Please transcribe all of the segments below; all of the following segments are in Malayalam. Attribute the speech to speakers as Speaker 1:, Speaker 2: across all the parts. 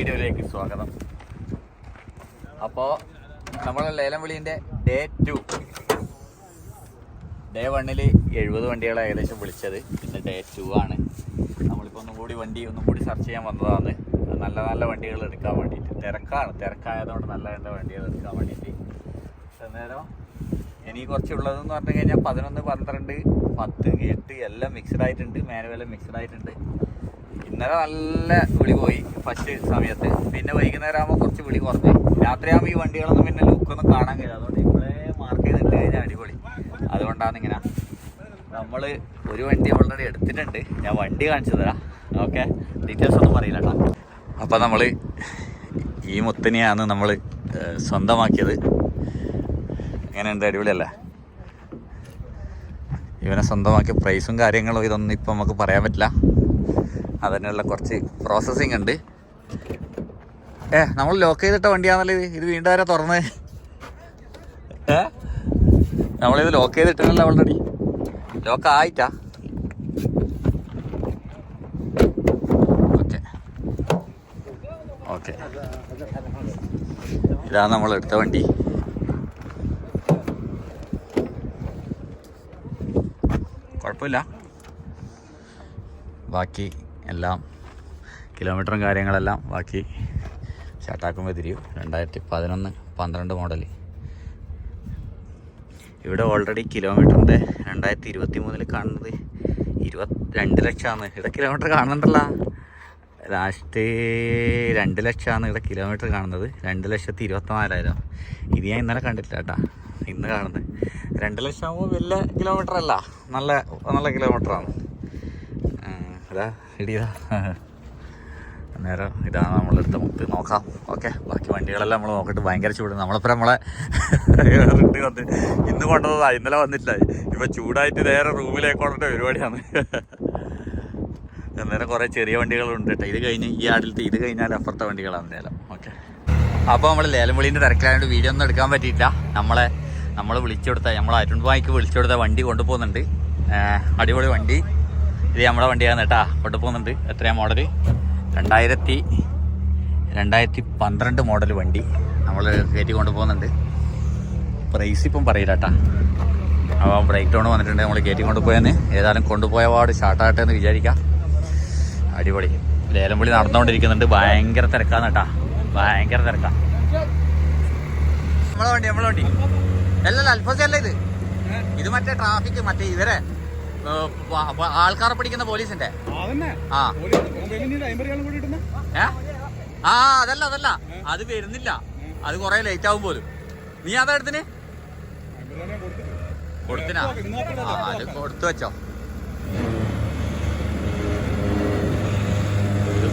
Speaker 1: വീഡിയോയിലേക്ക് സ്വാഗതം. അപ്പോ നമ്മളെ ലേലം വിളിന്റെ ഡേ ടു ഡേ വണ്ണിൽ എഴുപത് വണ്ടികളെ ഏകദേശം വിളിച്ചത്. പിന്നെ ഡേ ടു ആണ്. നമ്മളിപ്പോൾ ഒന്നും കൂടി വണ്ടി ഒന്നും കൂടി സെർച്ച് ചെയ്യാൻ വന്നതാണ്. നല്ല നല്ല വണ്ടികൾ എടുക്കാൻ വേണ്ടിയിട്ട്. തിരക്കാണ്. തിരക്കായതുകൊണ്ട് നല്ല നല്ല വണ്ടികൾ എടുക്കാൻ വേണ്ടിയിട്ട്. അന്നേരം ഇനി കുറച്ചുള്ളതെന്ന് പറഞ്ഞു കഴിഞ്ഞാൽ പതിനൊന്ന് പന്ത്രണ്ട് പത്ത് എട്ട് എല്ലാം മിക്സ്ഡ് ആയിട്ടുണ്ട്. മാനുവലും മിക്സ്ഡ് ആയിട്ടുണ്ട്. ഇന്നലെ നല്ല വിളി പോയി ഫസ്റ്റ് സമയത്ത്. പിന്നെ വൈകുന്നേരം ആകുമ്പോൾ കുറച്ച് വിളി കുറഞ്ഞു. രാത്രിയാകുമ്പോൾ ഈ വണ്ടികളൊന്നും പിന്നെ ലുക്കൊന്നും കാണാൻ കഴിയില്ല. അതുകൊണ്ട് ഇപ്പോഴേ മാർക്ക് ചെയ്തിട്ട് കഴിഞ്ഞാൽ അടിപൊളി. അതുകൊണ്ടാണ് ഇങ്ങനെ. നമ്മൾ ഒരു വണ്ടി ഓൾറെഡി എടുത്തിട്ടുണ്ട്. ഞാൻ വണ്ടി കാണിച്ചു തരാം. ഓക്കെ? ഡീറ്റെയിൽസ് ഒന്നും പറയില്ല കേട്ടോ. അപ്പോൾ നമ്മൾ ഈ മുത്തനെയാണ് നമ്മൾ സ്വന്തമാക്കിയത്. എങ്ങനെയുണ്ട് അടിപൊളിയല്ലേ? ഇവനെ സ്വന്തമാക്കിയ പ്രൈസും കാര്യങ്ങളും ഇതൊന്നും ഇപ്പം നമുക്ക് പറയാൻ പറ്റില്ല. അതിനുള്ള കുറച്ച് പ്രോസസ്സിങ് ഉണ്ട്. ഏ നമ്മൾ ലോക്ക് ചെയ്തിട്ട വണ്ടിയാണല്ലോ ഇത്. ഇത് വീണ്ടും വരെ തുറന്ന്? ഏ? നമ്മളിത് ലോക്ക് ചെയ്തിട്ടല്ലോ ഓൾറെഡി ലോക്ക് ആയിട്ടാ. ഓക്കെ ഓക്കെ ഇതാണ് നമ്മൾ എടുത്ത വണ്ടി. കുഴപ്പമില്ല. ബാക്കി എല്ലാം കിലോമീറ്ററും കാര്യങ്ങളെല്ലാം ബാക്കി ചാട്ടാക്കുമ്പോൾ തിരിയും. രണ്ടായിരത്തി പതിനൊന്ന് പന്ത്രണ്ട് മോഡൽ ഇവിടെ ഓൾറെഡി കിലോമീറ്ററിന്റെ രണ്ടായിരത്തി ഇരുപത്തി മൂന്നിൽ കാണുന്നത് ഇരുപത്തി രണ്ട് ലക്ഷമാണ്. ഇവിടെ കിലോമീറ്റർ കാണുന്നുണ്ടല്ലോ. ലാസ്റ്റ് രണ്ട് ലക്ഷമാണ് ഇവിടെ കിലോമീറ്റർ കാണുന്നത്. രണ്ട് ലക്ഷത്തി ഇരുപത്തിനാലായിരം. ഇത് ഞാൻ ഇന്നലെ കണ്ടിട്ടില്ല കേട്ടാ. ഇന്ന് കാണുന്നത്. രണ്ട് ലക്ഷം ആകുമ്പോൾ വലിയ കിലോമീറ്റർ അല്ല. നല്ല നല്ല കിലോമീറ്ററാണ് ഇതാ ഇടിയതാ. അന്നേരം ഇതാണ് നമ്മളെടുത്ത മുത്ത് നോക്കാം. ഓക്കെ ബാക്കി വണ്ടികളെല്ലാം നമ്മൾ നോക്കിയിട്ട് ഭയങ്കര ചൂട്. നമ്മളിപ്പോൾ നമ്മളെ റിട്ട് വന്ന് ഇന്ന് കൊണ്ടതാ ഇന്നലെ വന്നിട്ടില്ല. ഇപ്പം ചൂടായിട്ട് നേരെ റൂമിലേക്ക് കൊണ്ടിട്ട് പരിപാടിയാണ്. അന്നേരം കുറേ ചെറിയ വണ്ടികളുണ്ട് കേട്ടോ ഇത് കഴിഞ്ഞ് ഈ ആടിലത്തെ ഇത് കഴിഞ്ഞാൽ അപ്പുറത്തെ വണ്ടികളാണ് ലേലം ഓക്കെ. അപ്പോൾ നമ്മൾ ലേലം വിളീന്റെ തിരക്കിലായിട്ട് വീഡിയോ ഒന്നും എടുക്കാൻ പറ്റിയില്ല നമ്മളെ നമ്മൾ വിളിച്ചു കൊടുത്ത നമ്മൾ അരുൺ ബായിക്ക് വിളിച്ചു കൊടുത്ത വണ്ടി കൊണ്ടുപോകുന്നുണ്ട്. അടിപൊളി വണ്ടി. ഇത് നമ്മുടെ വണ്ടിയാണ് കേട്ടാ. പോകുന്നുണ്ട്. എത്രയാ മോഡൽ രണ്ടായിരത്തി രണ്ടായിരത്തി പന്ത്രണ്ട് മോഡൽ വണ്ടി നമ്മൾ കയറ്റി കൊണ്ടുപോകുന്നുണ്ട് പ്രൈസ് ഇപ്പം പറയില്ല കേട്ടാ. അപ്പോൾ ബ്രേക്ക് ഡൗൺ വന്നിട്ടുണ്ട് നമ്മൾ കയറ്റി കൊണ്ടുപോയെന്ന് ഏതായാലും കൊണ്ടുപോയ പാട് ഷാർട്ടാകട്ടെ എന്ന് വിചാരിക്കാം. അടിപൊളി. ലേലം വിളി നടന്നുകൊണ്ടിരിക്കുന്നുണ്ട്. ഭയങ്കര തിരക്കാന്ന് കേട്ടാ. ഭയങ്കര തിരക്കാ. നമ്മളെ വണ്ടി നമ്മളെ വണ്ടി. അല്ലല്ല അൽഫസല്ല ഇത്. ഇത് മറ്റേ ട്രാഫിക് മറ്റേ ഇവരെ. ആൾക്കാരെ പിടിക്കുന്ന പോലീസിന്റെ? ആ. ആ അതല്ല അതല്ല. അത് വരുന്നില്ല. അത് കൊറേ ലേറ്റ് ആവും പോലും. നീ അതാ എടുത്തിന്? കൊടുത്തിനാ? അത് കൊടുത്തു വെച്ചോ. ഇത്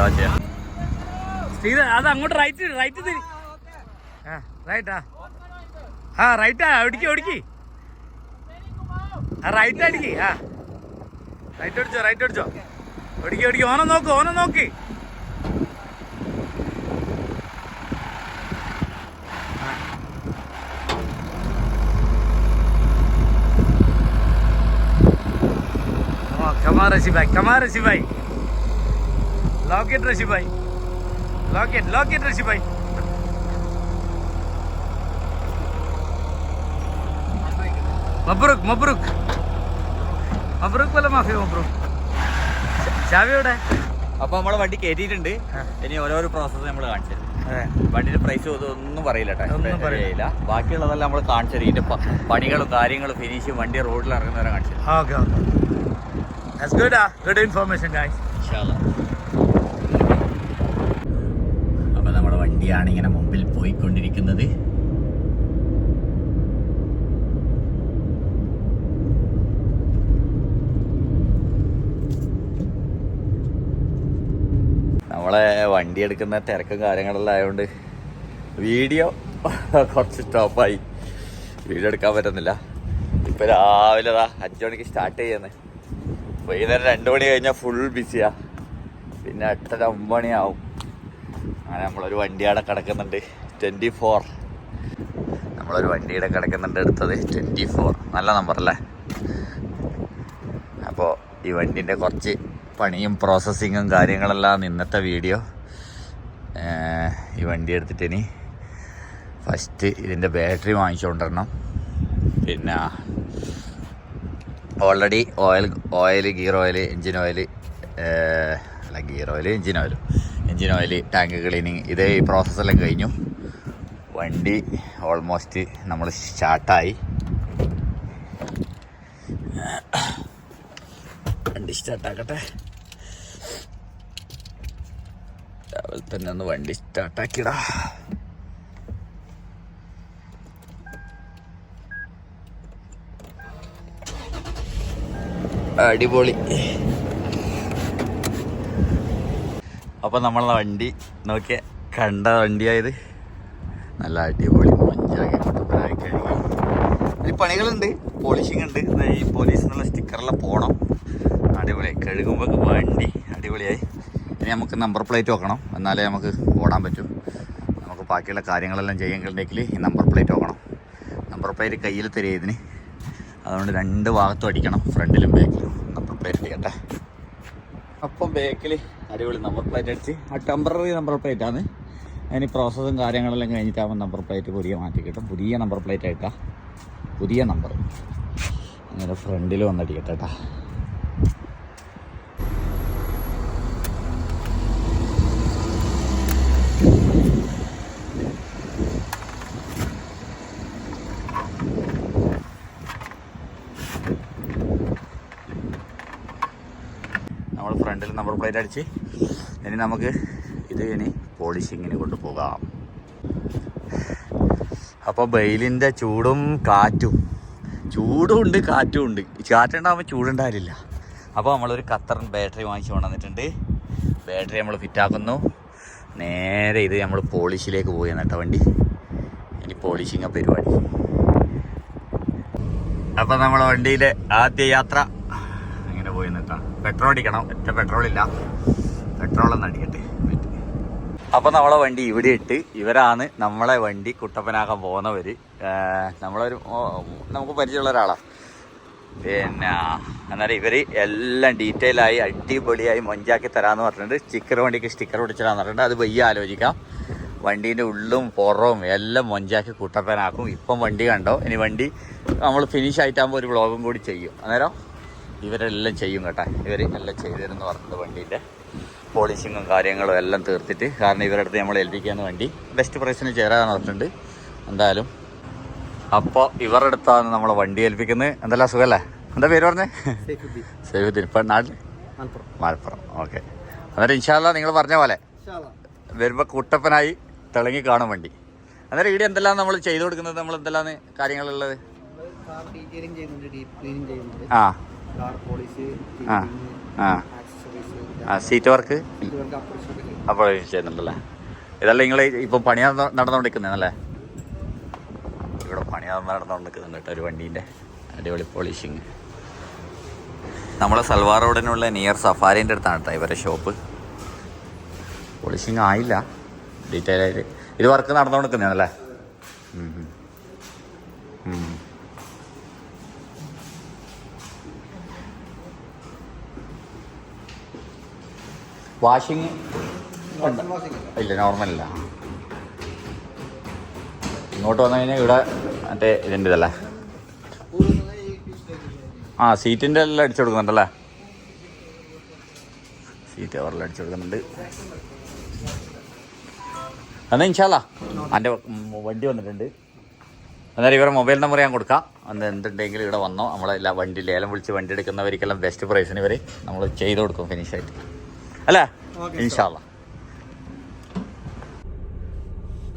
Speaker 1: കുറച്ചിതല്ല
Speaker 2: സ്റ്റീവ് അത് അങ്ങോട്ട് റൈറ്റ് റൈറ്റ് തിരി. ആ റൈറ്റാ ആ. റൈറ്റാ ഒടിക്കി ഒടിക്കി. ആ റൈറ്റ് അടിക്കി ആ. റൈറ്റ് അടിച്ചോ റൈറ്റ് അടിച്ചോ ഒടിക്കി ഒടിക്കി. ഓനം നോക്ക് ഓനം നോക്ക്. റഷി bhai Rashi bhai. It, lock it, Rashi bhai. മബ്രൂക്ക് മബ്രൂക്ക്. മബ്രൂക്ക് വല്ല മാഫി മബ്രൂക്ക്. ചാവി എവിടെ?
Speaker 1: അപ്പൊ നമ്മളെ വണ്ടി കയറ്റിയിട്ടുണ്ട് ഇനി ഓരോരോ പ്രോസസ്സ് നമ്മൾ കാണിച്ചു വണ്ടിയുടെ പ്രൈസ് ഒന്നും പറയില്ല
Speaker 2: ഒന്നും പറയില്ല.
Speaker 1: ബാക്കിയുള്ളതെല്ലാം നമ്മൾ കാണിച്ചു തരും. ഇതിന്റെ പണികളും കാര്യങ്ങളും ഫിനിഷും വണ്ടി റോഡിൽ ഇറങ്ങുന്നവരെ കാണിച്ചത് തരും.
Speaker 2: ഓക്കെ
Speaker 1: വണ്ടിയാണ് ഇങ്ങനെ മുമ്പിൽ പോയിക്കൊണ്ടിരിക്കുന്നത്. നമ്മളെ വണ്ടി എടുക്കുന്ന തിരക്കും കാര്യങ്ങളെല്ലാം ആയതുകൊണ്ട് വീഡിയോ കുറച്ച് സ്റ്റോപ്പായി. വീഡിയോ എടുക്കാൻ പറ്റുന്നില്ല. ഇപ്പൊ രാവിലെ ദാ അഞ്ചു മണിക്ക് സ്റ്റാർട്ട് ചെയ്യുന്നത് വൈകുന്നേരം രണ്ടു മണി കഴിഞ്ഞാൽ ഫുൾ ബിസിയാ പിന്നെ എട്ടര ഒമ്പത് മണിയാവും. അങ്ങനെ നമ്മളൊരു വണ്ടി അവിടെ കിടക്കുന്നുണ്ട്. ട്വന്റി ഫോർ നമ്മളൊരു വണ്ടിയുടെ കിടക്കുന്നുണ്ട് എടുത്തത് ട്വന്റി ഫോർ നല്ല നമ്പർ അല്ലേ അപ്പോൾ ഈ വണ്ടീന്റെ കുറച്ച് പണിയും പ്രോസസ്സിങ്ങും കാര്യങ്ങളെല്ലാം ഇന്നത്തെ വീഡിയോ ഈ വണ്ടി എടുത്തിട്ട് ഇനി ഫസ്റ്റ് ഇതിന്റെ ബാറ്ററി വാങ്ങിച്ചുകൊണ്ടിരണം പിന്നെ already oil oil gear oil engine oil അല്ല gear oil engine oil engine oil tank cleaning ഇതേ ഈ പ്രോസസ്സെല്ലാം കഴിഞ്ഞു. വണ്ടി ഓൾമോസ്റ്റ് നമ്മൾ സ്റ്റാർട്ടായി. വണ്ടി സ്റ്റാർട്ടാക്കട്ടെ രാവിലെ തന്നെ ഒന്ന് വണ്ടി സ്റ്റാർട്ടാക്കിടാ അടിപൊളി. അപ്പൊ നമ്മളെ വണ്ടി നോക്കിയ കണ്ട വണ്ടിയായത്. നല്ല അടിപൊളി മഞ്ചാക്കി പണികളുണ്ട് പോളിഷിംഗ് ഉണ്ട്. ഈ പോലീസ് എന്നുള്ള സ്റ്റിക്കറെല്ലാം പോകണം അടിപൊളിയായി കഴുകുമ്പോൾ വണ്ടി അടിപൊളിയായി. ഇനി നമുക്ക് നമ്പർ പ്ലേറ്റ് വെക്കണം. എന്നാലേ നമുക്ക് ഓടാൻ പറ്റും. നമുക്ക് ബാക്കിയുള്ള കാര്യങ്ങളെല്ലാം ചെയ്യെങ്കിലുണ്ടെങ്കിൽ ഈ നമ്പർ പ്ലേറ്റ് വെക്കണം. നമ്പർ പ്ലേറ്റ് കയ്യിൽ തരിക ഇതിന് അതുകൊണ്ട് രണ്ട് ഭാഗത്തും അടിക്കണം. ഫ്രണ്ടിലും ബാക്കിലും. നമ്പർ പ്ലേറ്റ് അടിക്കട്ടെ. അപ്പം ബാക്കിൽ അടിപൊളി നമ്പർ പ്ലേറ്റ് അടിച്ച്. ആ ടെമ്പററി നമ്പർ പ്ലേറ്റ് ആണ്. അതിന് പ്രോസസ്സും കാര്യങ്ങളെല്ലാം കഴിഞ്ഞിട്ടാകുമ്പോൾ നമ്പർ പ്ലേറ്റ് പുതിയ മാറ്റി കിട്ടും. പുതിയ നമ്പർ പ്ലേറ്റ് ആയിട്ടാ. പുതിയ നമ്പർ അങ്ങനെ ഫ്രണ്ടിൽ വന്നടിക്കട്ടെ കേട്ടാ ഫ്രണ്ടിൽ നമ്പർ പ്ലേറ്റ് അടിച്ച്. ഇനി നമുക്ക് ഇത് ഇനി പോളിഷിങ്ങിന് കൊണ്ടുപോകാം അപ്പോൾ ബെയിലിന്റെ ചൂടും കാറ്റും. ചൂടും ഉണ്ട് കാറ്റും ഉണ്ട്. കാറ്റുണ്ടാകുമ്പോൾ ചൂടുണ്ടാവില്ല അപ്പോൾ നമ്മളൊരു കത്തർ ബാറ്ററി വാങ്ങിച്ചു കൊണ്ടുവന്നിട്ടുണ്ട്. ബാറ്ററി നമ്മൾ ഫിറ്റാക്കുന്നു നേരെ ഇത് നമ്മൾ പോളിഷിലേക്ക് പോയി എന്നിട്ട വണ്ടി. ഇനി പോളിഷിങ്ങ പരിപാടി. അപ്പോൾ നമ്മളെ വണ്ടിയിലെ ആദ്യ യാത്ര പെട്രോൾ അടിക്കണം. ഒറ്റ പെട്രോൾ ഇല്ല. പെട്രോൾ ഒന്ന് അടിക്കട്ടെ. അപ്പൊ നമ്മളെ വണ്ടി ഇവിടെ ഇട്ട് ഇവരാണ് നമ്മളെ വണ്ടി കുട്ടപ്പനാക്കാൻ പോകുന്നവര്. നമ്മളൊരു നമുക്ക് പരിചയമുള്ള ഒരാളാ. പിന്നെ എന്നാലും ഇവർ എല്ലാം ഡീറ്റെയിൽ ആയി അടിപൊളിയായി മൊഞ്ചാക്കി തരാന്ന് പറഞ്ഞിട്ടുണ്ട്. സ്റ്റിക്കർ വണ്ടിക്ക് സ്റ്റിക്കർ പിടിച്ചിടാന്ന് പറഞ്ഞിട്ടുണ്ട്. അത് വയ്യ ആലോചിക്കാം. വണ്ടീന്റെ ഉള്ളും പുറവും എല്ലാം മൊഞ്ചാക്കി കുട്ടപ്പനാക്കും. ഇപ്പം വണ്ടി കണ്ടോ? ഇനി വണ്ടി നമ്മൾ ഫിനിഷ് ആയിട്ടാകുമ്പോൾ ഒരു വ്ളോഗും കൂടി ചെയ്യും. അന്നേരം ഇവരെല്ലാം ചെയ്യും കേട്ടാ. ഇവർ എല്ലാം ചെയ്തിരുന്നു പറഞ്ഞത് വണ്ടീന്റെ പോളിഷിങ്ങും കാര്യങ്ങളും എല്ലാം തീർത്തിട്ട്. കാരണം ഇവരുടെ അടുത്ത് നമ്മൾ ഏൽപ്പിക്കാന്ന് വണ്ടി ബെസ്റ്റ് പ്രൈസിന് ചേരാന്ന് പറഞ്ഞിട്ടുണ്ട് എന്തായാലും അപ്പോൾ ഇവരുടെ അടുത്താണ് നമ്മളെ വണ്ടി ഏൽപ്പിക്കുന്നത്. എന്തല്ല സുഖമല്ലേ എന്താ പേര് പറഞ്ഞേ? സൈഫുദ്ദീൻ. ഇപ്പം നാട്ടിൽ മലപ്പുറം. ഓക്കെ. അന്നേരം ഇൻഷാല്ല നിങ്ങൾ പറഞ്ഞ പോലെ വരുമ്പോൾ കുട്ടപ്പനായി തിളങ്ങി കാണും വണ്ടി. അന്നേരം ഇവിടെ എന്തെല്ലാം നമ്മൾ ചെയ്തു കൊടുക്കുന്നത്? നമ്മൾ എന്തെല്ലാം കാര്യങ്ങളുള്ളത്? ആ. ആ ആ. ആ സീറ്റ് വർക്ക് അപ്പോൾ ചെയ്യുന്നുണ്ടല്ലേ? ഇതല്ല നിങ്ങൾ ഇപ്പൊ പണി നടന്ന- നടന്നുകൊണ്ടിരിക്കുന്നതല്ലേ ഇവിടെ പണി നടന്നുകൊണ്ടിരിക്കുന്നുണ്ട് കേട്ടോ ഒരു വണ്ടീന്റെ അടിപൊളി പോളിഷിങ് നമ്മളെ സൽവാർ റോഡിനുള്ള നിയർ സഫാരിന്റെ അടുത്താണ് കേട്ടോ ഇവരെ ഷോപ്പ് പോളിഷിങ് ആയില്ല. ഡീറ്റെയിൽ ആയിട്ട് ഇത് വർക്ക് നടന്നുകൊണ്ടിരിക്കുന്നതല്ലേ വാഷിങ്
Speaker 3: വാഷിംഗ്
Speaker 1: ഇല്ല നോർമൽ അല്ല. ഇങ്ങോട്ട് വന്നു കഴിഞ്ഞാൽ ഇവിടെ മറ്റേ ഇതിന്റെ ഇതല്ലേ ആ സീറ്റിന്റെ എല്ലാം അടിച്ചു കൊടുക്കുന്നുണ്ടല്ലേ? സീറ്റ് കവറിൽ അടിച്ചു കൊടുക്കുന്നുണ്ട്. എന്നാൽ ഇൻഷാല്ല എന്റെ വണ്ടി വന്നിട്ടുണ്ട്. അന്നേരം ഇവരുടെ മൊബൈൽ നമ്പർ ഞാൻ കൊടുക്കാം. അന്ന് എന്തുണ്ടെങ്കിലും ഇവിടെ വന്നോ. നമ്മളെല്ലാം വണ്ടി ലേലം വിളിച്ച് വണ്ടി എടുക്കുന്നവർക്കെല്ലാം ബെസ്റ്റ് പ്രൈസിന് ഇവർ നമ്മൾ ചെയ്ത് കൊടുക്കും ഫിനിഷ് ആയിട്ട്. അല്ലേ? ഇൻഷാല്ല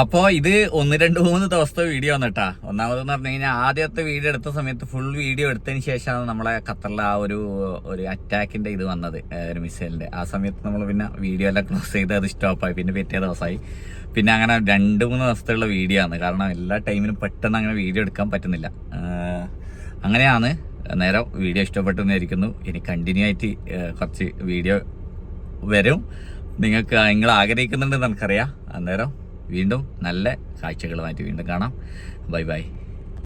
Speaker 1: അപ്പോ ഇത് ഒന്ന് രണ്ട് മൂന്ന് ദിവസത്തെ വീഡിയോ ആണ് കേട്ടാ. ഒന്നാമതെന്ന് പറഞ്ഞു കഴിഞ്ഞാൽ ആദ്യത്തെ വീഡിയോ എടുത്ത സമയത്ത് ഫുൾ വീഡിയോ എടുത്തതിന് ശേഷമാണ് നമ്മളെ ഖത്തറിലെ ആ ഒരു ഒരു അറ്റാക്കിന്റെ ഇത് വന്നത് ഒരു മിസൈലിന്റെ ആ സമയത്ത് നമ്മൾ പിന്നെ വീഡിയോ എല്ലാം ക്ലോസ് ചെയ്ത് അത് സ്റ്റോപ്പായി പിന്നെ പിറ്റേ ദിവസമായി. പിന്നെ അങ്ങനെ രണ്ട് മൂന്ന് ദിവസത്തുള്ള വീഡിയോ ആണ്. കാരണം എല്ലാ ടൈമിനും പെട്ടെന്ന് അങ്ങനെ വീഡിയോ എടുക്കാൻ പറ്റുന്നില്ല. അങ്ങനെയാണ്. നേരം വീഡിയോ ഇഷ്ടപ്പെട്ടെന്നായിരിക്കുന്നു ഇനി കണ്ടിന്യൂ ആയിട്ട് കുറച്ച് വീഡിയോ വരും. നിങ്ങൾക്ക് നിങ്ങൾ ആഗ്രഹിക്കുന്നുണ്ടെന്ന് എനിക്കറിയാം. അന്നേരം വീണ്ടും നല്ല കാഴ്ചകളുമായിട്ട് വീണ്ടും കാണാം. Bye bye.